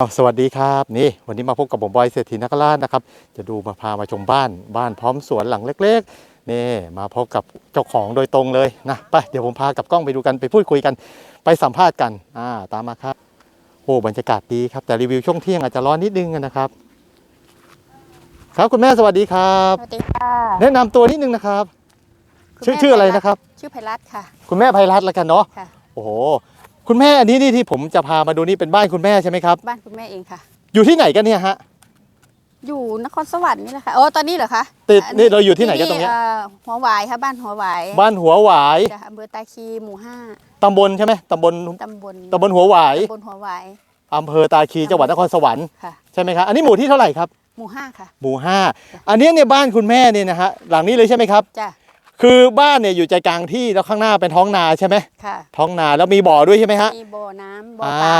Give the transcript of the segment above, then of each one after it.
อ้าวสวัสดีครับนี่วันนี้มาพบกับผมบอยเศรษฐีนักล่าชนะครับ จะดูมาพามาชมบ้านบ้านพร้อมสวนหลังเล็กๆนี่มาพบกับเจ้าของโดยตรงเลยนะไปเดี๋ยวผมพากับกล้องไปดูกันไปพูดคุยกัน ไปสัมภาษณ์กันอ่าตามมาครับโอ้บรรยากาศดีครับแต่รีวิวช่วงเที่ยงอาจจะร้อนนิดนึงนะครับ ครับคุณแม่สวัสดีครับสวัสดีค่ะแนะนำตัวนิดนึงนะครับคุณชื่อแม่ชื่ออะไรนะครับ ชื่อไพรัตน์ค่ะ คุณแม่ไพรัตน์แล้วกันเนาะค่ะโอ้โห คุณแม่อันนี้นี่ที่ผมจะพามาดูนี่เป็นบ้านคุณแม่ใช่ไหมครับ บ้านคุณแม่เองค่ะ อยู่ที่ไหนกันเนี่ยฮะ อยู่นครสวรรค์นี่แหละค่ะโอ้ตอนนี้เหรอคะติดอันี่เราอยู่ที่ไหนกันตรงเนี้ยเอ่อหัวหวายค่ะบ้านหัวหวายบ้านหัวหวายจ้ะอำเภอตาคีหมู่ห้าตำบลใช่ไหมตำบลตำบลตำบลหัวหวายตำบลหัวหวายอำเภอตาคีจังหวัดนครสวรรค์ค่ะ ใช่ไหมครับอันนี้หมู่ที่เท่าไหร่ครับหมู่ห้าค่ะ หมู่ห้าอันเนี้ยเนี่ยบ้านคุณแม่เนี่ยนะฮะหลังนี้เลยใช่ไหมครับ จ้ะ คือบ้านเนี่ยอยู่ใจกลางที่แล้วข้างหน้าเป็นท้องนาใช่ไหมค่ะ ท้องนาแล้วมีบ่อด้วยใช่ไหมฮะมีบ่อน้ำบ่ออ่าปลา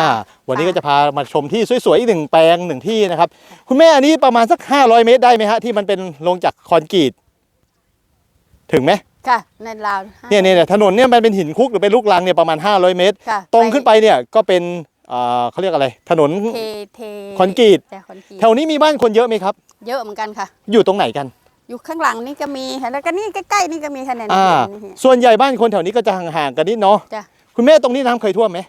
วันนี้ก็จะพามาชมที่สวยๆอีกหนึ่งแปลงหนึ่งที่นะครับคุณแม่อันนี้ประมาณสัก 500 เมตรได้ไหมฮะที่มันเป็นลงจากคอนกรีตถึงไหมค่ะในลาวเนี่ยเนี่ยเนี่ยถนนเนี่ยมันเป็นหินคุกหรือเป็นลูกรังเนี่ยประมาณ 500 เมตร ค่ะตรงขึ้นไปเนี่ยก็เป็นอ่าเขาเรียกอะไร ถนน เทเทคอนกรีตจ้ะคอนกรีตแถวนี้มีบ้านคนเยอะไหมครับ เยอะเหมือนกันค่ะ อยู่ตรงไหนกัน อยู่ข้างหลังนี่ก็มีค่ะแล้วก็นี่ใกล้ๆนี่ก็มีคะแนนอ่านี่ส่วนใหญ่บ้านคนแถวนี้ก็จะห่างๆกันนิดเนาะจ้ะคุณแม่ตรงนี้น้ำเคยท่วมไหม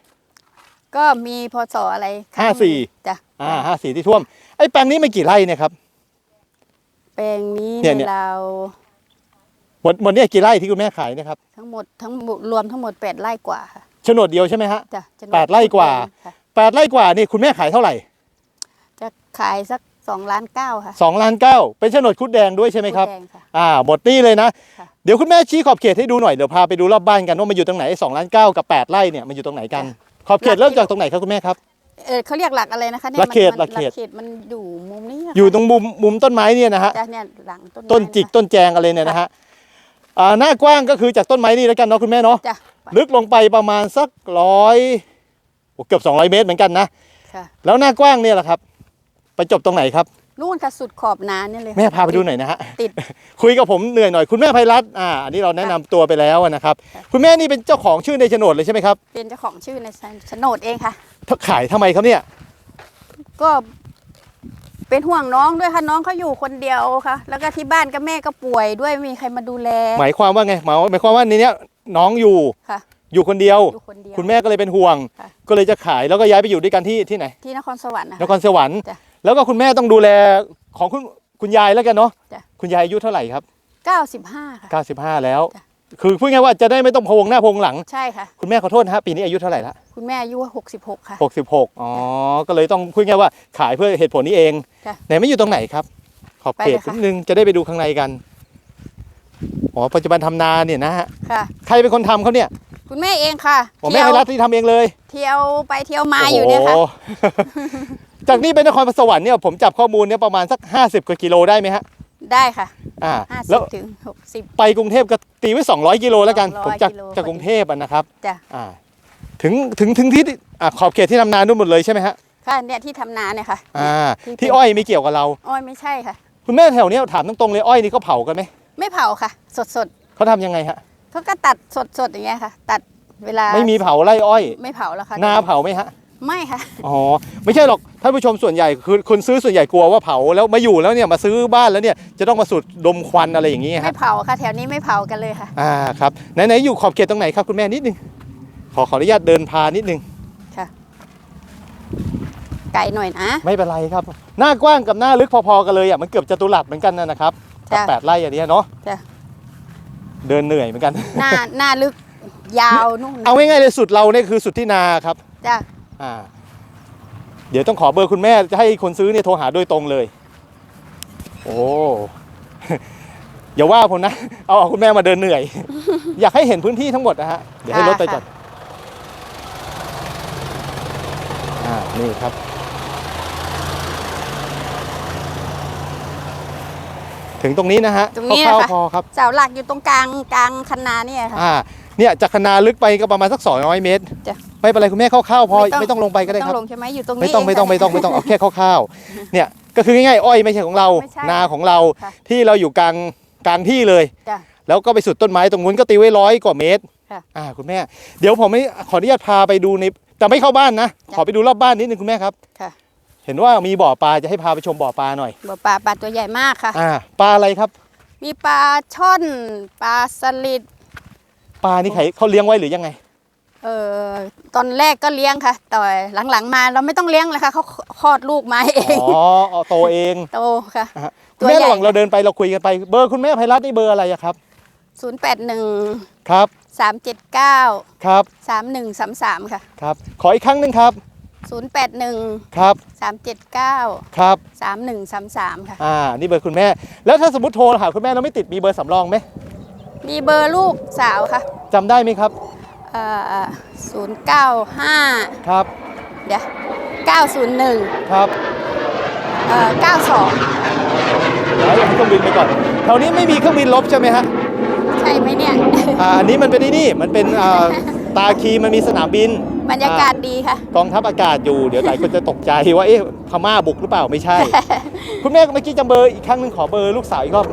ก็มีพศอะไรครั้งห้าสี่จ้ะอ่าห้าสี่ที่ท่วมไอ้แปลงนี้มันกี่ไร่เนี่ยครับ แปลงนี้เนี่ยในเนี่ยลาวหมดหมดเนี่ยกี่ไร่ที่คุณแม่ขายเนะครับทั้งหมดทั้งหมดรวมทั้งหมดแปดไร่กว่าค่ะโฉนดเดียวใช่ไหมฮะ จ้ะจะแปดไร่กว่า ค่ะแปดไร่กว่านี่คุณแม่ขายเท่าไหร่ จะขายสัก สองล้านเก้าค่ะสองล้านเก้าเป็นโฉนดคุดแดงด้วยใช่ไหมครับ แดงค่ะ อ่าหมดนี่เลยนะ ค่ะ เดี๋ยวคุณแม่ชี้ขอบเขตให้ดูหน่อย เดี๋ยวพาไปดูรอบบ้านกันว่ามันอยู่ตรงไหนสองล้านเก้ากับแปดไร่เนี่ยมันอยู่ตรงไหนกัน ขอบเขตเริ่มจากตรงไหนครับคุณแม่ครับ เออเขาเรียกหลักอะไรนะคะนี่ยหลักเขตมันหลักเขตมันอยู่มุมนี้ะค่ะอยู่ตรงมุมมุมต้นไม้เนี่ยนะฮะ จ้ะเนี่ยหลังต้นไม้ต้นจิกต้นแจงอะไรเนี่ยนะฮะอ่าหน้ากว้างก็คือจากต้นไม้นี่แล้วกันเนาะคุณแม่เนาะ จ้ะลึกลงไปประมาณสักร้อยเกือบ200 เมตรเหมือนกันนะ ค่ะ แล้วหน้ากว้างเนี่ยแหละครับ ไปจบตรงไหนครับนู่นค่ะสุดขอบนาเนี่ยเลยค่ะแม่พาไปดูหน่อยนะฮะ ติด คุยกับผมเหนื่อยหน่อยคุณแม่ไพรัตน์อ่าอันนี้เราแนะนำตัวไปแล้วนะครับค่ะคุณแม่นี่เป็นเจ้าของชื่อในโฉนดเลยใช่ไหมครับเป็นเจ้าของชื่อในโฉนดเองค่ะขายทำไมครับเนี่ยก็เป็นห่วงน้องด้วยค่ะน้องเขาอยู่คนเดียวค่ะ แล้วก็ที่บ้านก็แม่ก็ป่วยด้วยไม่มีใครมาดูแลหมายความว่าไงหมายหมายความว่าในเนี้ยน้องอยู่ค่ะ อยู่คนเดียว อยู่คนเดียว คุณแม่ก็เลยเป็นห่วง ค่ะ ก็เลยจะขายแล้วก็ย้ายไปอยู่ด้วยกันที่ที่ไหน ที่นครสวรรค์นะนคะ ครสวรรค์จ้ะ แล้วก็คุณแม่ต้องดูแลของคุณคุณยายแล้วกันเนาะจ้ะ คุณยายอายุเท่าไหร่ครับ เก้าสิบห้าค่ะ 95 แล้ว จ้ะ คือพูดง่ายๆว่าจะได้ไม่ต้องพะวงหน้าพะวงหลัง ใช่ค่ะ คุณแม่ขอโทษนะฮะปีนี้อายุเท่าไหร่ละคุณแม่อายุหกสิบหกค่ะ 66 อ๋อ ก็เลยต้องพูดง่ายๆว่าขายเพื่อเหตุผลนี้เองจ้ะไหนไม่อยู่ตรงไหนครับ ขอบเขตไปเลยค่ะ นิดนึงจะได้ไปดูข้างในกันอ๋อปัจจุบันทำนาเนี่ยนะฮะค่ะ ใครเป็นคนทำเขาเนี่ยคุณแม่เองค่ะผมแม่เที่ยวไพรัตน์ที่ทำเองเลยเที่ยวไปเที่ยวมาอยู่เนี่ยค่ะ โโห จากนี้ไปนครสวรรค์เนี่ยผมจับข้อมูลเนี่ยประมาณสัก 50กว่ากิโลได้ไหมฮะได้ค่ะอ่าห้าสิแล้วบถึงหกสิบ ไปกรุงเทพก็ตีไว้200กิโลแล้วกัน 200ผมจากกิโลจากกรุงเทพอะนะครับจ้ะ อ่าถึงถึงถึงที่อ่าขอบเขตที่ทำนานู่นหมดเลยใช่ไหมฮะค่ะเนี่ยที่ทำนาเนี่ยค่ะ อ่าที่ที่อ้อยไม่เกี่ยวกับเรา อ้อยไม่ใช่ค่ะ คุณแม่แถวเนี้ยถามตรงๆเลยอ้อยนี่เขาเผากันไหมไม่เผาค่ะ สดสดเขาทำยังไงฮะๆเขาก็ตัดสดสดๆอย่างเงี้ยค่ะ ตัดเวลาไม่มีเผาไร่อ้อย ไม่เผาแล้วค่ะนาเผาไหมฮะ ไม่ค่ะ อ๋อไม่ใช่หรอกท่านผู้ชมส่วนใหญ่คือคนซื้อส่วนใหญ่กลัวว่าเผาแล้วมาอยู่แล้วเนี่ยมาซื้อบ้านแล้วเนี่ยจะต้องมาสูดดมควันอะไรอย่างนี้ไม่ฮะเผาค่ะ แถวนี้ไม่เผากันเลยค่ะอ่าครับไหนๆอยู่ขอบเขตตรงไหนครับคุณแม่นิดนึงขอขออนุญาตเดินพานิดนึงไกลหน่อยนะ ไม่เป็นไรครับ หน้ากว้างกับหน้าลึกพอๆกันเลยอะมันเกือบจะตุลัดเหมือนกันนะนะครับกับจ้ะ แปดไร่อันเนี้ยเนาะจ้ะเดินเหนื่อยเหมือนกัน หน้าหน้าลึกยาวนู่นเอาง่ายๆเลยสุดเราเนี่ยคือสุดที่นาครับ จ้ะ อ่าเดี๋ยวต้องขอเบอร์คุณแม่จะให้คนซื้อเนี่ยโทรหาโดยตรงเลย โอ้อย่าว่าผมนะ เอาเอาคุณแม่มาเดินเหนื่อย อยากให้เห็นพื้นที่ทั้งหมดนะฮะ เดี๋ยวให้รถไปจอดอ่านี่ครับ ถึงตรงนี้นะฮะตรงนี้คร่าวนะคะๆพอครับเสาหลักอยู่ตรงกลางกลางคันนาเนี่ยค่ะอ่า เนี่ยจากคณาลึกไปก็ประมาณสัก200เมตรจ้ะไม่เป็นไรคุณแม่คร่าวๆพอไม่ต้องลงไปก็ได้ต้คอรับงลงใช่ไหมอยู่ตรงนี้ไม่ต้องเไม่ต้องไม่ต้องไม่ต้องเอาแค่คร่าวๆ เนี่ยก็คือง่ายๆอ้อยไม่ใช่ของเราไม่ใช่นาของเราค่ะที่เราอยู่กลางกลางที่เลย จ้ะ แล้วก็ไปสุดต้นไม้ตรงนู้นก็ตีไว้ร้อยกว่าเมตรค่ะ อ่าคุณแม่ เดี๋ยวผมไม่ขออนุญาตพาไปดูในแต่ไม่เข้าบ้านนะจ้ะขอไปดูรอบบ้านนิดนึงคุณแม่ครับ ค่ะเห็นว่ามีบ่อปลาจะให้พาไปชมบ่อปลาหน่อย บ่อปลาปลาตัวใหญ่มากค่ะ อ่าปลาอะไรครับ มีปลาช่อน ปลาสลิด ปลานี่ใครเขาเลี้ยงไว้หรือยังไง เออตอนแรกก็เลี้ยงค่ะ แต่หลังๆมาเราไม่ต้องเลี้ยงเลยค่ะเขาคลอดลูกมาเองอ๋อเอาโตเองโตค่ะอะฮะตัคุณวแม่ใหญ่ ระหว่างเราเดินไปเราคุยกันไปเบอร์คุณแม่ไพรัตน์นี่เบอร์อะไรอะครับ081ครับ379ครับ3133ค่ะครับ ขออีกครั้งหนึ่งครับ081ครับ379ครับ3133ค่ะ อ่านี่เบอร์คุณแม่ แล้วถ้าสมมติโทรหาคุณแม่แล้วไม่ติดมีเบอร์สำรองไหม มีเบอร์ลูกสาวค่ะจำได้ไหมครับเอ่อ095ครับเดี๋ยว901ครับเอ่อ92แล้วให้เครื่องบินไปก่อนแถวนี้ไม่มีเครื่องบินลบใช่ไหมฮะใช่ไหมเนี่ยอ่าอันนี้มันเป็นไอ้นี่มันเป็นอ่าตาคีมันมีสนามบินบรรยากาศดีค่ะกองทัพอากาศอยู่เดี๋ยวหลายคนจะตกใจว่าเอ๊ะพม่าบุกหรือเปล่าไม่ใช่ คุณแม่เมื่อกี้จำเบอร์อีกครั้งหนึ่งขอเบอร์ลูกสาวอีกรอบ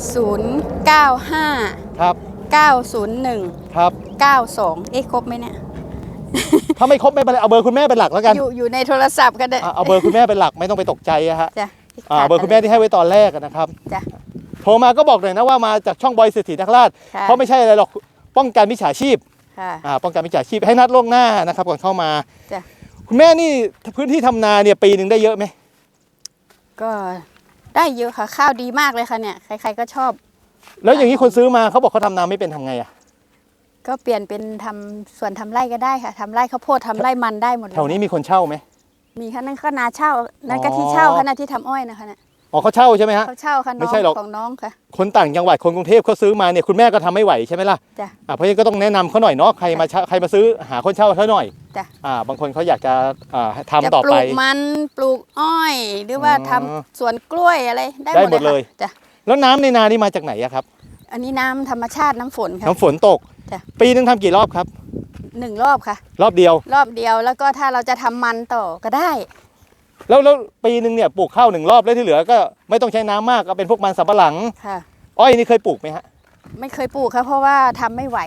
095 ครับ 901 ครับ 92 เอ๊ะครบไหมเนี่ย ถ้าไม่ครบไม่เป็นไรเอาเบอร์คุณแม่เป็นหลักแล้วกันอยู่อยู่ในโทรศัพท์ก็ได้อเอาเบอร์คุณแม่เป็นหลักไม่ต้องไปตกใจอะฮะจ้ะเบอร์คุณแม่ที่ให้ไว้ตอนแรกนะครับ จ้ะ โทรมาก็บอกหน่อยนะว่ามาจากช่องบอยเศรษฐีนักราชเพราะไม่ใช่อะไรหรอกป้องกันมิจฉาชีพค่ะป้องกันมิจฉาชีพให้นัดล่วงหน้านะครับก่อนเข้ามา จ้ะ คุณแม่นี่พื้นที่ทำนาเนี่ยปีหนึ่งได้เยอะไหมก็ ได้เยอะค่ะ ข้าวดีมากเลยค่ะเนี่ย ใครๆก็ชอบ แล้วอย่างนี้คนซื้อมาเขาบอกเขาทำนาไม่เป็นทำไงอะก็เปลี่ยนเป็นทำสวนทำไร่ก็ได้ค่ะทำไร่ข้าวโพดทำไร่มันได้หมดเลยแถวนี้มีคนเช่าไหม มีค่ะนั่นก็นาเช่านั่นก็อ๋อที่เช่าค่ะนั่นที่ทำอ้อยนะคะเนี่ย อ๋อเขาเช่าใช่ไหมฮะ เขาเช่าค่ะไม่น้องใช่หรอกของน้องค่ะ คนต่างจังหวัดคนกรุงเทพเขาซื้อมาเนี่ยคุณแม่ก็ทำไม่ไหวใช่ไหมล่ะจ้ะอ่าเพราะฉะนั้นก็ต้องแนะนำเขาหน่อยเนาะใครมาเช่าใครมาซื้อหาคนเช่าเขาหน่อยจ้ะ อ่าบางคนเขาอยากจะอ่าจะทำต่อปลูไป กมันปลูกอ้อย หรือว่าอ๋อทำสวนกล้วยอะไรได้ได้หหมมดดเลเลย ยค่ะจ้ะแล้วน้ำในนานี่มาจากไหนอะครับอันนี้น้ำธรรมชาติน้ำฝนค่ะ น้ำฝนตก จ้ะ ปีหนึงทำกี่รอบครับ หนึ่งรอบค่ะ รอบเดียว รอบเดียวแล้วก็ถ้าเราจะทำมันต่อก็ได้ แล้วแล้วปีหนึ่งเนี่ยปลูกข้าวหนึ่งรอบแล้วที่เหลือก็ไม่ต้องใช้น้ำมากก็เป็นพวกมันสำปะหลัง ค่ะ อ้อยนี่เคยปลูกไหมฮะไม่เคยปลูกค่ะเพราะว่าทำไม่ไหว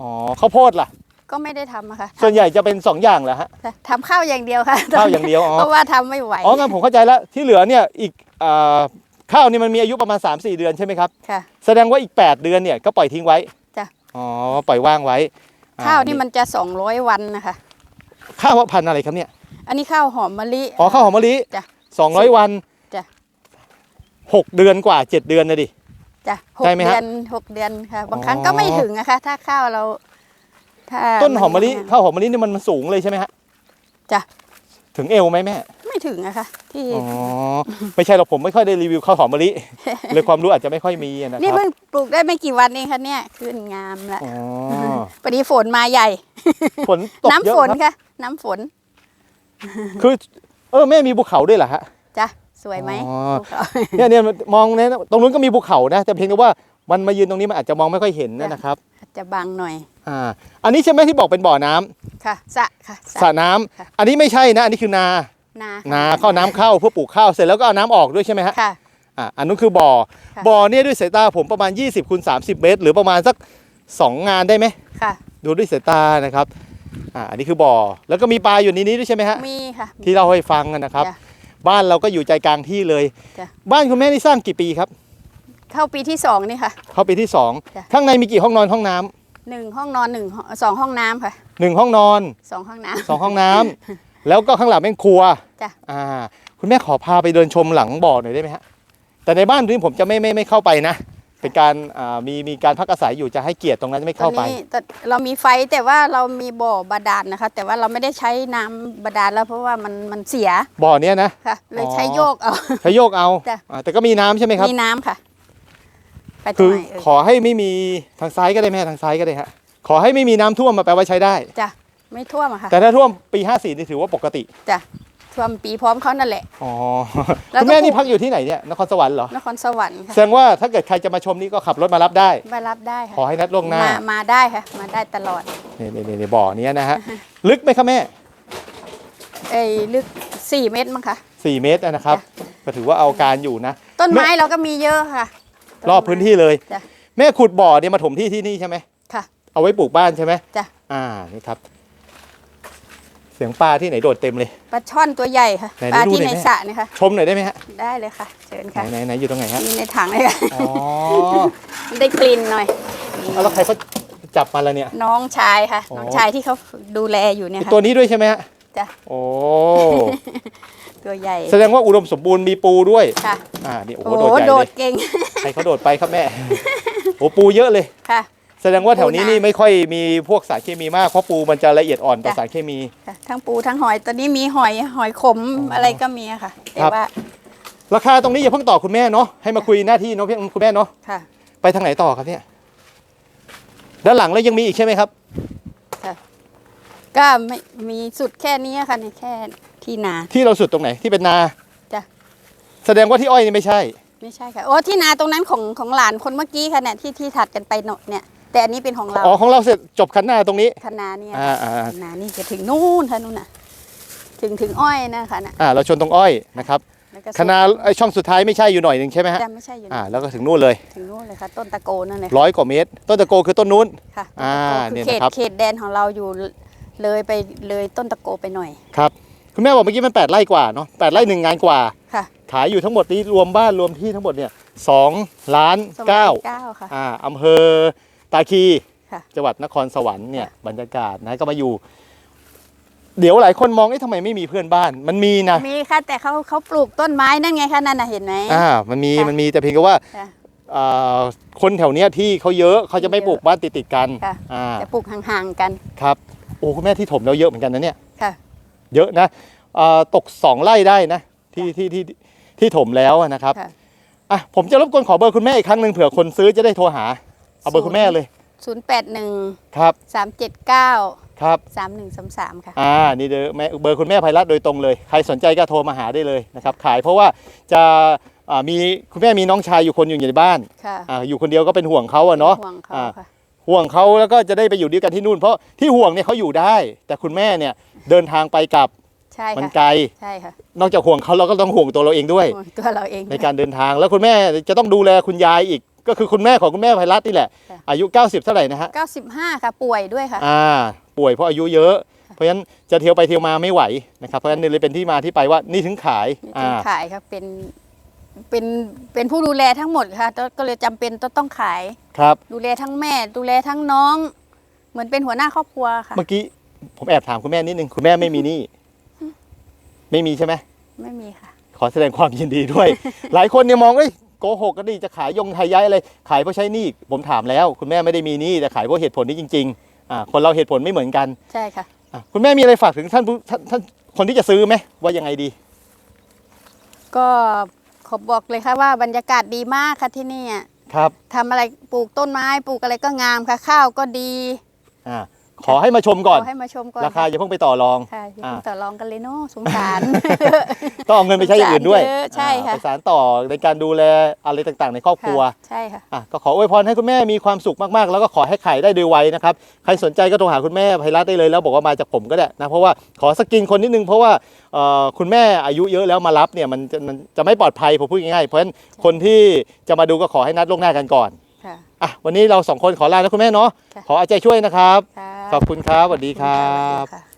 อ๋อข้าวโพดล่ะ ก็ไม่ได้ทำอะค่ะส่วนใหญ่จะเป็นสองอย่างแหละฮะจ้ะทำข้าวอย่างเดียวค่ะข้าวอย่างเดียวอ๋อ เพราะว่าทำไม่ไหวอ๋องั้นผมเข้าใจแล้วที่เหลือเนี่ยอีกอ่าข้าวนี่มันมีอายุประมาณ 3-4 เดือนใช่ไหมครับ ค่ะ แสดงว่าอีก 8 เดือนเนี่ยก็ปล่อยทิ้งไว้จ้ะ อ๋อปล่อยว่างไว้อ่ข้าวนี่มันจะ 200 วันนะคะข้าวพันธุ์อะไรครับเนี่ย อันนี้ข้าวหอมมะลิอ๋อข้าวหอมมะลิจ้ะ200วันจ้ะ หกเดือนกว่า7เดือนนะดิ จ้ะหกใช่ไหมฮะเดือนหกเดือนค่ะ บางครั้งอ๋อก็ไม่ถึงนะคะ ถ้าข้าวเรา ถ้าต้นหอมมะลินข้าวหอมมะลินี่มันมันสูงเลยใช่ไหมฮะจ้ะ ถึงเอวไหมแม่ไม่ถึงอะค่ะที่อ๋อไม่ใช่หรอกผมไม่ค่อยได้รีวิวข้าวหอมมะลิเลยความรู้อาจจะไม่ค่อยมีนะคนี่รับเพิ่งปลูกได้ไม่กี่วันเองค่ะเนี่ยขึ้นงามละอ๋อพอดีฝนมาใหญ่ ฝนตกเยน้ำอะฝนครับค่ะ น้ำฝน คือเออแม่มีภูเขาด้วยเหรอฮะจ้ะสวยไหมอ๋อภูเขา เนี่ยเนี่ยมองเนี่ยตรงนู้นก็มีภูเขานะแต่เพียงแต่ว่ามันมายืนตรงนี้มันอาจจะมองไม่ค่อยเห็นนะครับอาจจะบังหน่อยอ่าอันนี้ใช่ไหมที่บอกเป็นบ่อน้ำค่ะสระค่ะสระ น้ำค่ะ อันนี้ไม่ใช่นะ อันนี้คือนานานาเข้าน้ำเข้าเพื่อปลูกข้าวเสร็จแล้วก็เอาน้ำออกด้วยใช่ไหมฮะ ค่ะ อ่าอันนู้นคือบ่อ ค่ะ บ่อเนี่ยด้วยสายตาผมประมาณ 20คูณ30 เมตร หรือประมาณสัก 2 งานได้ไหม ค่ะ ดูด้วยสายตานะครับ อ่าอันนี้คือบ่อ แล้วก็มีปลาอยู่ในนี้ด้วยใช่ไหมฮะมีค่ะ ที่เราให้ฟังนะครับ จ้ะบ้านเราก็อยู่ใจกลางที่เลย จ้ะ บ้านคุณแม่นี่สร้างกี่ปีครับ เข้าปีที่สองนี่ค่ะ เข้าปีที่สองจ้ะ ข้างในมีกี่ห้องนอนห้องน้ำหนึ่งห้องนอนหนึ่งห้องสองห้องน้ำค่ะหนึ่งห้องนอนสองห้องน้ สองห้องน้ำแล้วก็ข้างหลังเป็นครัวจ้ะอ่า คุณแม่ขอพาไปเดินชมหลังบ่อหน่อยได้ไหมฮะแต่ในบ้านนี้ผมจะไม่ไม่ไม่เข้าไปนะ เป็นการอ่ามีมีการพักอาศัยอยู่จะให้เกียรติตรงนั้นไม่ำตอเข้านไปนี้แต่เรามีไฟแต่ว่าเรามีบ่อบาดาลนะคะ แต่ว่าเราไม่ได้ใช้น้ำบาดาลแล้วเพราะว่ามันมันเสียบ่อเนี้ยนะ ค่ะ เลยอ๋อใช้โยกเอา ใช้โยกเอาจ้ะ อ่าแต่ก็มีน้ำใช่ไหมครับ มีน้ำค่ะ ไปตรคืงอไหนเอ่ยขอให้ไม่มีทางซ้ายก็ได้แม่ทางซ้ายก็ได้ฮะขอให้ไม่มีน้ำท่วมมาแปลว่าใช้ได้ จ้ะไม่ท่วมอะค่ะแต่ถ้าท่วมปี 54นี่ถือว่าปกติ จ้ะ ท่วมปีพร้อมเขานั่นแหละ อ๋อแล้วก็ คุณแม่นี่พักอยู่ที่ไหนเนี่ยนครสวรรค์เหรอ นครสวรรค์แสค่ะดงว่าถ้าเกิดใครจะมาชมนี่ก็ขับรถมารับได้ มารับได้ค่ะขอให้นัดล่วงหน้า มามาได้ค่ะ มาได้ตลอด นี่นี่นี่บ่อเนี้ยนะฮะ ลึกไหมครับแม่ เอ้ยลึกสี่เมตรมั้งคะสี่เมตรนะครับ ก็ถือว่าเอาการอยู่นะ ต้นไม้เราก็มีเยอะค่ะรอบพื้นที่เลย จ้ะแม่ขุดบ่อเนี่ยมาถมที่ที่นี่ใช่ไหม ค่ะ เอาไว้ปลูกบ้านใช่ไหมจ้ะ อ่า นี่ครับ สียงปลาที่ไหนโดดเต็มเลย ปลาช่อนตัวใหญ่ค่ะ ไหนปลาดูที่หน่ในอยแม่สระเนี่ยค่ะชมหน่อยได้ไหมฮะได้เลยค่ะ เชิญไหนค่ะไหนไหนอยู่ตรงไหนฮะมีในถังเลยค่ะ อ๋อ ได้กลิ่นหน่อย เอาแล้วใครเขาจับมาแล้วเนี่ย น้องชายค่ะ อ๋อ น้องชายที่เขาดูแลอยู่เนี่ยอีกค่ะ ตัวนี้ด้วยใช่ไหมฮะจ้ะ โอ้ ตัวใหญ่ แสดงว่าอุดมสมบูรณ์มีปูด้วย ค่ะ อ่านี่โอ้โอ้โหโหโดดใหญ่โดเลดยเก่ง ใครเขาโดดไปครับแม่ โอ้ปูเยอะเลย ค่ะ แสดงว่าแถวนี้ปูนานี่ไม่ค่อยมีพวกสารเคมีมากเพราะปูมันจะละเอียดอ่อนต่อจ้ะ สารเคมี ค่ะทั้งปูทั้งหอยตอนนี้มีหอยหอยขมอะไรก็มีอะค่ะแต่ครับ ว่าราคาตรงนี้อย่าเพิ่งต่อคุณแม่เนาะให้มาคุยหน้าที่เนาะพี่คุณแม่เนาะค่ะไปทางไหนต่อครับเนี่ยด้านหลังแล้วยังมีอีกใช่ไหมครับ ก็ไม่มีสุดแค่นี้ค่ะเนี่ยแค่ที่นา ที่เราสุดตรงไหนที่เป็นนาจ้ะ แสดงว่าที่อ้อยนี่ไม่ใช่ ไม่ใช่ค่ะโอ้ที่นาตรงนั้นของของหลานคนเมื่อกี้ค่ะเนี่ยที่ที่ถัดกันไปเนอะเนี่ย แต่อันนี้เป็นของเราอ๋อของเราเสร็จจบคันหน้าตรงนี้คณะเนี่ยอ่าอ่าคณะนี่จะถึงนู่นค่ะนู่นน่ะ ถึงถึงอ้อยนะคะน่ะอ่าเราชนตรงอ้อยนะครับแล้วก็คณะไอยช่องสุดท้ายไม่ใช่อยู่หน่อยหนึ่งใช่ไหมฮะจะไม่ใช่อยู่อ่าแล้วก็ถึงนู่นเลยถึงนู่นเลยค่ะ ต้นตะโกนั่นเลยร้อยกว่าเมตร ต้นตะโกคือต้นนู้น ค่ะอ่าต้นเนี่ยตะโกคือเขตนะครับ เขตแดนของเราอยู่เลยไปเลยต้นตะโกไปหน่อยครับคุณแม่บอกเมื่อกี้มัน8ไร่กว่าเนาะแปดไร่หนึ่งงานกว่า ค่ะขายอยู่ทั้งหมดนี้รวมบ้านรวมที่ทั้งหมดเนี่ยสองล้านสองเก้าเก้าค่ะ อ่าอำเภอ ตาคีค่ะจังหวัดนครสวรรค์เนี่ยค่ะบรรยากาศนะก็มาอยู่ เดี๋ยวหลายคนมองเอ๊ะทำไมไม่มีเพื่อนบ้าน มันมีนะมีค่ะ แต่เขาเขาปลูกต้นไม้นั่นไงคะนั่นน่ะเห็นไหม อ่ามันมีค่ะมันมีแต่เพียงแต่ว่าค่ะอ่าคนแถวเนี้ยที่เขาเยอะเขาจะไม่เยอะปลูกบ้านติดติดๆกันค่ะ อ่าแต่ปลูกห่างๆกันครับโอ้คุณแม่ที่ถมแล้วเยอะเหมือนกันนะเนี่ย ค่ะ เยอะนะอ่าตกสองไร่ได้นะที่ที่ที่ที่ถมแล้วอะนะครับค่ะ อะผมจะรบกวนขอเบอร์คุณแม่อีกครั้งหนึ่งเผื่อคนซื้อจะได้โทรหา เอาเบอร์คุณแม่เลยศูนย์แปดหนึ่งครับสามเจ็ดเก้าครับสามหนึ่งสามสามค่ะ อ่า นี่เดอแม่เบอร์คุณแม่ไพรัตน์โดยตรงเลย ใครสนใจก็โทรมาหาได้เลยนะครับ ขายเพราะว่าจะอ่ามีคุณแม่มีน้องชายอยู่คนอยู่ในบ้านค่ะอ่าอยู่คนเดียวก็เป็นห่วงเขาอะเนาะห่วงเขาอ่า ค่ะ ห่วงเขาแล้วก็จะได้ไปอยู่ด้วยกันที่นู่น เพราะที่ห่วงเนี่ยเขาอยู่ได้ แต่คุณแม่เนี่ยเดินทางไปกลับใช่มันค่ะ ไกล ใช่ค่ะนอกจากห่วงเขาเราก็ต้องห่วงตัวเราเองด้วย ห่วงตัวเราเองในการเดินทางแล้วคุณแม่จะต้องดูแลคุณยายอีก ก็คือคุณแม่ของคุณแม่ไพรัตน์นี่แหละ ค่ะ อายุ 90 เท่าไหร่นะฮะเก้าสิบห้าค่ะป่วยด้วยค่ะ อ่าป่วยเพราะอายุเยอะ เพราะฉะนั้นจะเที่ยวไปเที่ยวมาไม่ไหวนะครับเพราะฉะนั้นเลยเป็นที่มาที่ไปว่านี่ถึงขายนี่อ่าถึงขายครับเป็นเป็นเป็นผู้ดูแลทั้งหมดค่ะก็ก็เลยจำเป็นต้องต้องขาย ครับ ดูแลทั้งแม่ ดูแลทั้งน้อง เหมือนเป็นหัวหน้าครอบครัวค่ะ เมื่อกี้ผมแอบถามคุณแม่นิดนึง คุณแม่ไม่มีหนี้ไม่มีใช่ไหม ไม่มีค่ะ ขอแสดงความยินดีด้วย หลายคนเนี่ยมองเอ้ย โกหกกันดิจะขายยงไทยย้ายอะไรขายเพราะใช้หนี้ผมถามแล้ว คุณแม่ไม่ได้มีหนี้แต่ขายเพราะเหตุผลนี้จริงๆอ่าคนเราเหตุผลไม่เหมือนกันใช่ค่ะอะคุณแม่มีอะไรฝากถึงท่านผู้ท่านท่านคนที่จะซื้อไหมว่ายังไงดี ก็ขอบอกเลยค่ะว่าบรรยากาศดีมากค่ะที่นี่อะครับทำอะไรปลูกต้นไม้ปลูกอะไรก็งามค่ะ ข้าวก็ดีอ่า ขอให้มาชมก่อน ขอให้มาชมก่อนราคาอย่าเพิ่งไปต่อรอง ค่ะอย่าอ่าเพิ่งต่อรองกันเลยเนาะสงสาร ต้องเอาเงินไปใช้อย่างอื่นด้วยสงสารเยอะใช่ค่ะอ่าไปสารต่อในการดูแลอะไรต่างๆ ในครอบครัวค่ะใช่ค่ะอะก็ขออวยพรให้คุณแม่มีความสุขมากๆ แล้วก็ขอให้ขายได้โดยไวนะครับ ใครสนใจก็โทรหาคุณแม่ไพรัตน์ได้เลยแล้วบอกว่ามาจากผมก็ได้นะ เพราะว่าขอสกินคนนิดนึงเพราะว่าเอ่อคุณแม่อายุเยอะแล้วมารับเนี่ยมันจะมันจะไม่ปลอดภัยผมพูดง่ายๆเพราะฉะนั้นคนที่จะมาดูก็ขอให้นัดล่วงหน้ากันก่อน ค่ะ อะวันนี้เราสองคนขอลานะคุณแม่เนาะค่ะ ขอเอาใจช่วยนะครับ ค่ะขอบคุณครับสวัสดีครัขอบณค่ะสวัสดีค่ะ